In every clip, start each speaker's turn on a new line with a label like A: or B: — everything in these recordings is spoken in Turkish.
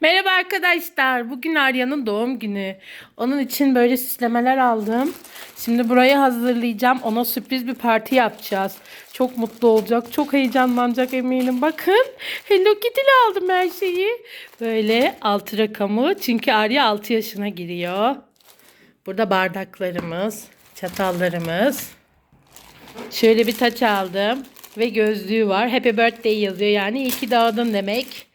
A: Merhaba arkadaşlar. Bugün Arya'nın doğum günü. Onun için böyle süslemeler aldım. Şimdi burayı hazırlayacağım. Ona sürpriz bir parti yapacağız. Çok mutlu olacak. Çok heyecanlanacak eminim. Bakın Hello Kitty'li aldım her şeyi. Böyle altı rakamı. Çünkü Arya 6 yaşına giriyor. Burada bardaklarımız, çatallarımız. Şöyle bir taç aldım. Ve gözlüğü var. Happy birthday yazıyor. Yani iyi ki doğdun demek.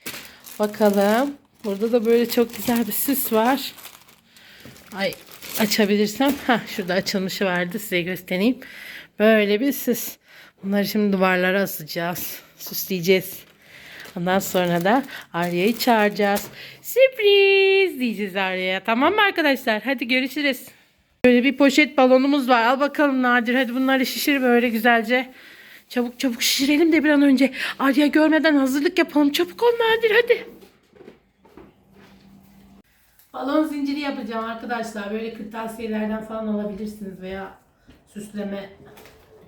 A: Bakalım. Burada da böyle çok güzel bir süs var. Ay açabilirsem. ha şurada açılmışı vardı. Size göstereyim. Böyle bir süs. Bunları şimdi duvarlara asacağız. Süsleyeceğiz. Ondan sonra da Arya'yı çağıracağız. Sürpriz diyeceğiz Arya'ya. Tamam mı arkadaşlar? Hadi görüşürüz. Böyle bir poşet balonumuz var. Al bakalım Nadir. Hadi bunları şişir böyle güzelce. Çabuk çabuk şişirelim de bir an önce. Arya görmeden hazırlık yapalım. Çabuk ol Nadir hadi. Balon zinciri yapacağım arkadaşlar. Böyle kırtasiyelerden falan alabilirsiniz veya süsleme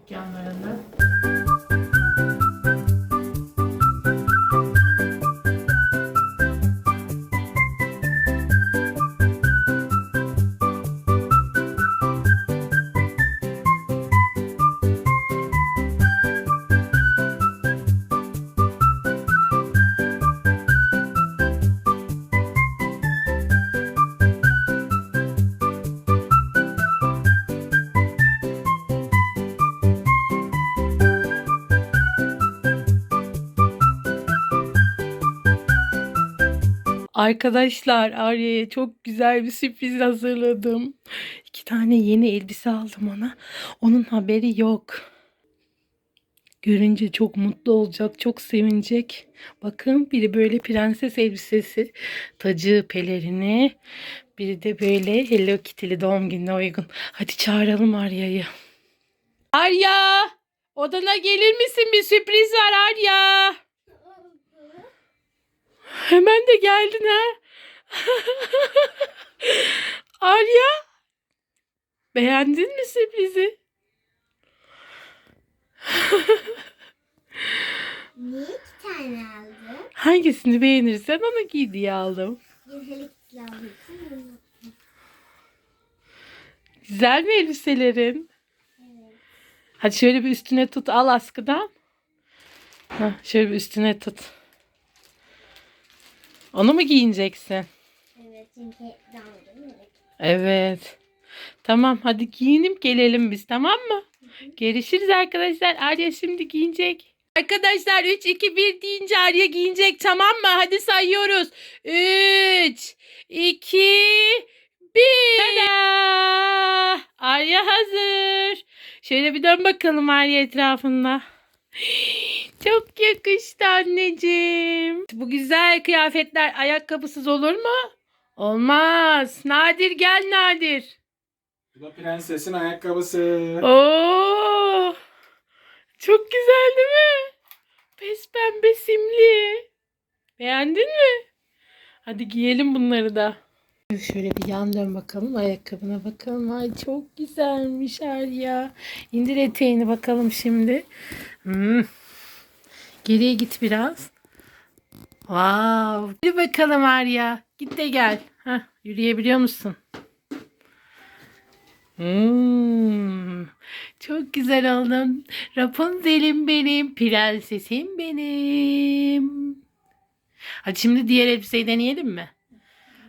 A: dükkanlarından. Arkadaşlar Arya'ya çok güzel bir sürpriz hazırladım. İki tane yeni elbise aldım ona. Onun haberi yok. Görünce çok mutlu olacak, çok sevinecek. Bakın biri böyle prenses elbisesi, tacı, pelerini. Biri de böyle Hello Kitty'li doğum gününe uygun. Hadi çağıralım Arya'yı. Arya! Odana gelir misin? Bir sürpriz var Arya. Hemen de geldin ha. Arya. Beğendin mi sürprizi?
B: Niye iki tane aldın?
A: Hangisini beğenirsen onu giy diye aldım.
B: Güzel ikili almışsın.
A: Güzel mi elbiselerin? Hadi şöyle bir üstüne tut al askıdan. Hah, şöyle bir üstüne tut. Onu mu giyineceksin?
B: Evet çünkü damladım. Evet.
A: Evet. Tamam hadi giyinip gelelim biz tamam mı? Görüşürüz arkadaşlar. Arya şimdi giyinecek. Arkadaşlar 3 2 1 deyince Arya giyinecek tamam mı? Hadi sayıyoruz. 3 2 1 Tada! Arya hazır. Şöyle bir dön bakalım Arya etrafında. Çok yakıştı anneciğim. Bu güzel kıyafetler ayakkabısız olur mu? Olmaz. Nadir gel Nadir.
C: Bu da prensesin ayakkabısı.
A: Oo! Çok güzel değil mi? Pes pembe simli. Beğendin mi? Hadi giyelim bunları da. Şöyle bir yan dön bakalım. Ayakkabına bakalım. Ay çok güzelmiş Arya. İndir eteğini bakalım şimdi. Hmm. Geriye git biraz. Wow. Yürü bakalım Arya. Git de gel. Heh, yürüyebiliyor musun? Hmm, çok güzel oldun. Rapunzel'im benim, prensesim benim. Hadi şimdi diğer elbiseyi deneyelim mi?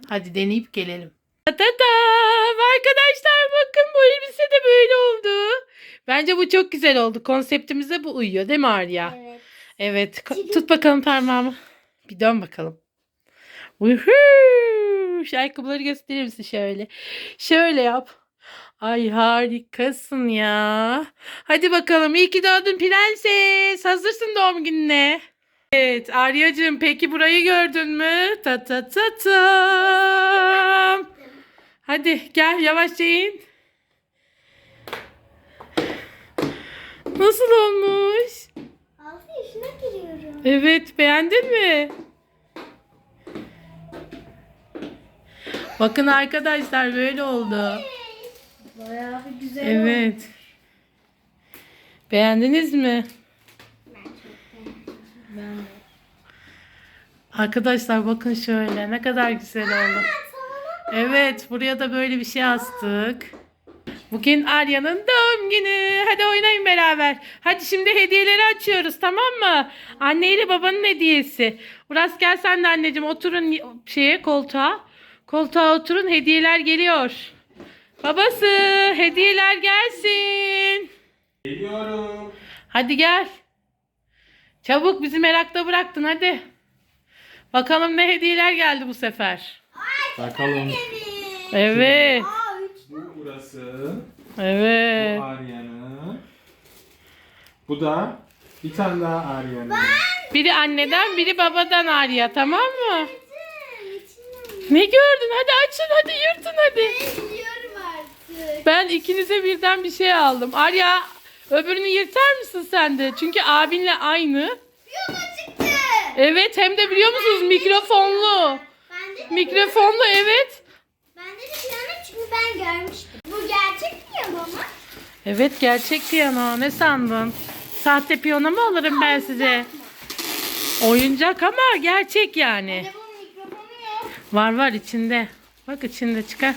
A: Hadi deneyip gelelim. Tadam! Arkadaşlar bakın bu elbise de böyle oldu. Bence bu çok güzel oldu. Konseptimize bu uyuyor değil mi Arya?
B: Evet.
A: Evet. ka- Tut bakalım parmağımı. Bir dön bakalım. Woohoo! Şu ayakkabıları gösterir misin şöyle? Şöyle yap. Ay harikasın ya. Hadi bakalım. İyi ki doğdun prenses. Hazırsın doğum gününe. Evet Aryacığım peki burayı gördün mü? Ta ta ta tam. Hadi gel yavaşça in. Nasıl olmuş?
B: Altı yaşına giriyorum.
A: Evet beğendin mi? Bakın arkadaşlar böyle oldu.
B: Bayağı bir güzel
A: Evet. Beğendiniz mi?
B: Ben çok beğendim. Ben de.
A: Arkadaşlar bakın şöyle ne kadar güzel oldu. Evet buraya da böyle bir şey astık. Bugün Arya'nın doğum günü. Hadi oynayın beraber. Hadi şimdi hediyeleri açıyoruz tamam mı? Anne ile babanın hediyesi. Uras gel sen de anneciğim oturun şeye koltuğa. Koltuğa oturun hediyeler geliyor. Babası hediyeler gelsin.
C: Geliyorum.
A: Hadi gel. Çabuk bizi merakta bıraktın hadi. Bakalım ne hediyeler geldi bu sefer.
C: Bakalım.
A: Evet.
C: Burası.
A: Evet.
C: Bu Arya'nın. Bu da bir tane daha Arya'nın.
A: Biri anneden biri babadan Arya tamam mı? Ne gördün? Hadi açın hadi yırtın hadi.
B: biliyorum artık.
A: Ben ikinize birden bir şey aldım. Arya öbürünü yırtar mısın sen de? Çünkü abinle aynı.
B: Çıktı.
A: Evet hem de biliyor musunuz mikrofonlu.
B: Bende de,
A: Mikrofonlu evet.
B: bende de piyano çünkü ben görmüştüm. Piyano mu?
A: Evet gerçek piyano. Ne sandın? Sahte piyano mu alırım ben size? Oyuncak ama gerçek yani.
B: Bir de bunun mikrofonu yok.
A: Var var içinde. Bak içinde çıkar.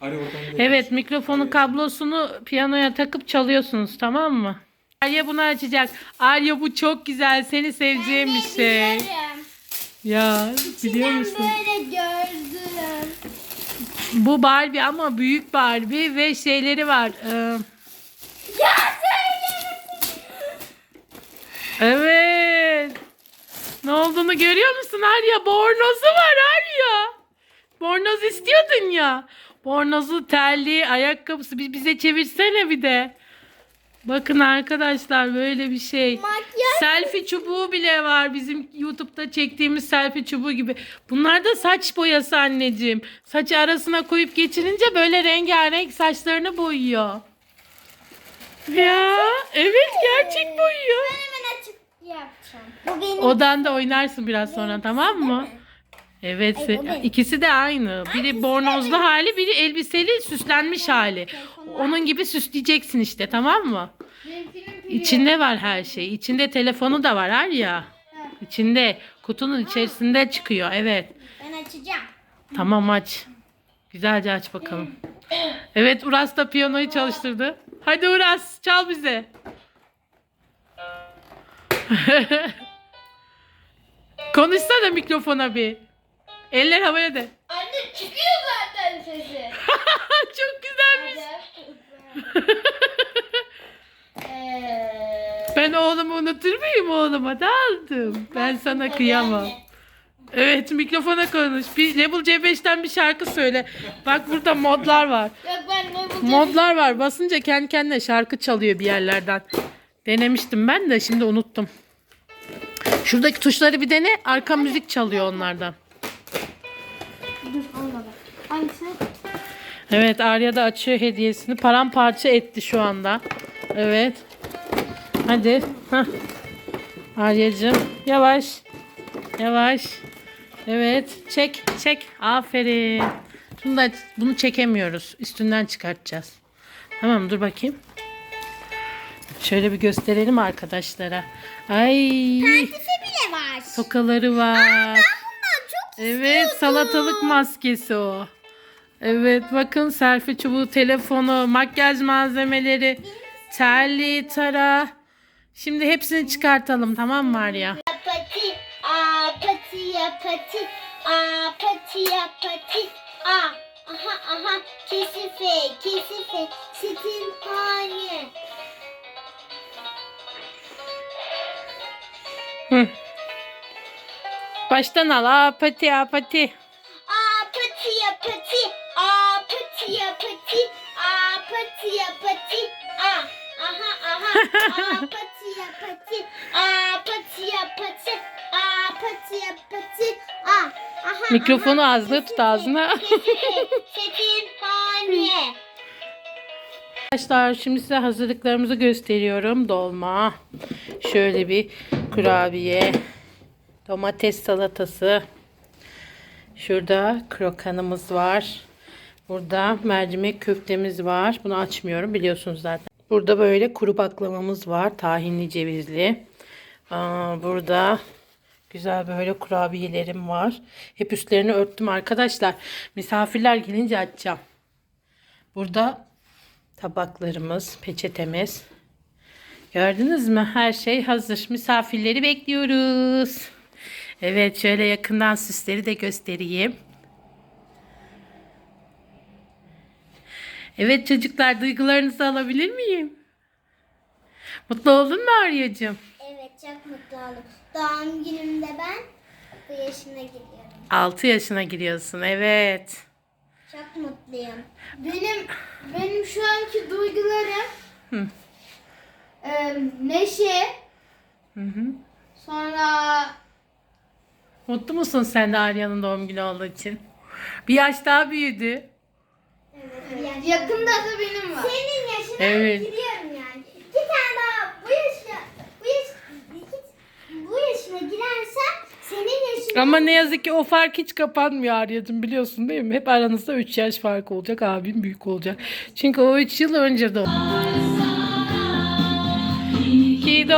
C: Oradan gidelim.
A: Evet mikrofonu kablosunu piyanoya takıp çalıyorsunuz tamam mı? Arya bunu açacak. Arya bu çok güzel. Seni seveceğim bir şey.
B: Biliyorum.
A: Ya biliyor musun?
B: böyle gördüm.
A: Bu Barbie ama büyük Barbie ve şeyleri var. Ee,
B: Ya
A: evet. Ne olduğunu görüyor musun Arya? Bornozu var Arya. Bornoz istiyordun ya. Bornozu, terliği, ayakkabısı bir bize çevirsene bir de. Bakın arkadaşlar böyle bir şey.
B: Makyaj.
A: Selfie çubuğu bile var bizim YouTube'da çektiğimiz selfie çubuğu gibi. Bunlar da saç boyası anneciğim. Saçı arasına koyup geçirince böyle rengarenk saçlarını boyuyor. Ya evet gerçek boyuyor.
B: Ben hemen açıp yapacağım. Bu benim.
A: Odanda oynarsın biraz sonra tamam mı? Evet
B: Ay,
A: ikisi de aynı. Biri bornozlu hali biri elbiseli süslenmiş hali. Onun gibi süsleyeceksin işte tamam mı? İçinde var her şey. İçinde telefonu da var her ya. İçinde kutunun içerisinde çıkıyor. Evet.
B: Ben açacağım.
A: Tamam aç. Güzelce aç bakalım. Evet Uras da piyanoyu çalıştırdı. Hadi Uras çal bize. Konuşsana mikrofona bir. Eller havaya de.
B: Anne çıkıyor zaten sesi.
A: Çok güzelmiş. Ben oğlumu unutur muyum oğluma? Da aldım. Ben sana kıyamam. Evet mikrofona konuş. Bir Level C5'ten bir şarkı söyle. Bak burada modlar var.
B: Yok ben?
A: Modlar var. Basınca kendi kendine şarkı çalıyor bir yerlerden. Denemiştim ben de şimdi unuttum. Şuradaki tuşları bir dene. Arka müzik çalıyor onlardan.
B: Hangisi?
A: Evet Arya da açıyor hediyesini. Paramparça etti şu anda. Evet. Hadi. Hah. Aryacığım. Yavaş. Yavaş. Evet. Çek. Çek. Aferin. Bunu da, bunu çekemiyoruz. Üstünden çıkartacağız. Tamam dur bakayım. Şöyle bir gösterelim arkadaşlara. Ay.
B: Kendisi bile var.
A: Tokaları var.
B: Bundan çok
A: Evet salatalık maskesi o. Evet bakın selfie çubuğu, telefonu, makyaj malzemeleri, terli, tara. Şimdi hepsini çıkartalım tamam mı Arya? Baştan al. Apati apati.
B: Aha aha a pati ya pati, a pati ya pati, a pati ya pati. Aha
A: Mikrofonu
B: aha,
A: ağzına tut ağzına. Arkadaşlar şimdi size hazırlıklarımızı gösteriyorum. Dolma. Şöyle bir kurabiye. Domates salatası. Şurada krokanımız var. Burada mercimek köftemiz var. Bunu açmıyorum biliyorsunuz zaten. Burada böyle kuru baklavamız var. Tahinli cevizli. Burada güzel böyle kurabiyelerim var. Hep üstlerini örttüm arkadaşlar. Misafirler gelince açacağım. Burada tabaklarımız, peçetemiz. Gördünüz mü? Her şey hazır. Misafirleri bekliyoruz. Evet şöyle yakından süsleri de göstereyim. Evet çocuklar duygularınızı alabilir miyim? Mutlu oldun mu Arya'cığım?
B: Evet çok mutlu oldum. Doğum günümde ben bu yaşına gidiyorum.
A: 6 yaşına giriyorsun evet.
B: Çok mutluyum.
D: Benim benim şu anki duygularım
A: Hı.
D: e, neşe,
A: Hı hı.
D: sonra
A: Mutlu musun sen de Arya'nın doğum günü olduğu için? Bir yaş daha büyüdü.
B: Evet.
D: yakında da benim var.
B: Senin yaşına
A: Evet.
B: gidiyorum yani. Bir tane daha bu yaşına bu yaş, iki- bu yaşına girersen senin yaşına
A: Ama ne yazık ki o fark hiç kapanmıyor Arya'cığım biliyorsun değil mi? Hep aranızda 3 yaş fark olacak. Abim büyük olacak. Çünkü o 3 yıl önce doğdu. İyi ki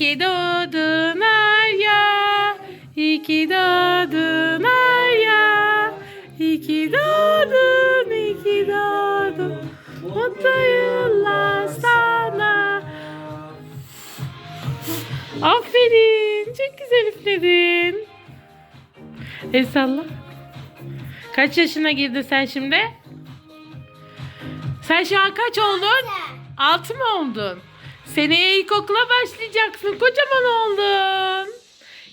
A: iyi ki doğdun Arya. İyi ki doğdun Arya. İyi ki doğdun, iyi ki doğdun. Mutlu yıllar sana. Aferin. Çok güzel üfledin. El salla. Kaç yaşına girdin sen şimdi? Sen şu an kaç oldun? Altı mı oldun? Seneye ilkokula başlayacaksın. Kocaman oldun.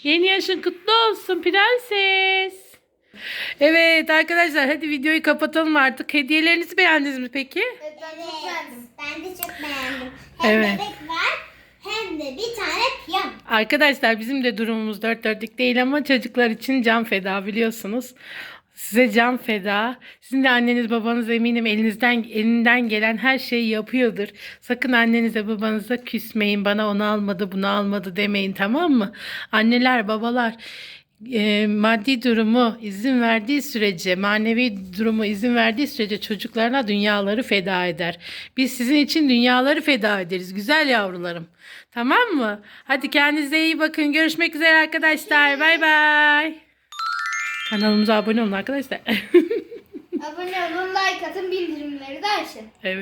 A: Yeni yaşın kutlu olsun prenses. Evet arkadaşlar hadi videoyu kapatalım artık. Hediyelerinizi beğendiniz mi peki?
D: Evet, ben çok beğendim.
B: Ben de çok beğendim. Hem
A: Evet.
B: bebek var hem de bir tane piyano.
A: Arkadaşlar bizim de durumumuz dört dörtlük değil ama çocuklar için can feda biliyorsunuz. Size can feda. Sizin de anneniz babanız eminim elinizden elinden gelen her şeyi yapıyordur. Sakın annenize babanıza küsmeyin. Bana onu almadı bunu almadı demeyin tamam mı? Anneler babalar e, maddi durumu izin verdiği sürece, manevi durumu izin verdiği sürece çocuklarına dünyaları feda eder. Biz sizin için dünyaları feda ederiz güzel yavrularım. Tamam mı? Hadi kendinize iyi bakın. Görüşmek üzere arkadaşlar. Bay bay. Kanalımıza abone olun arkadaşlar.
D: Abone olun, like atın, bildirimleri de açın.
A: evet.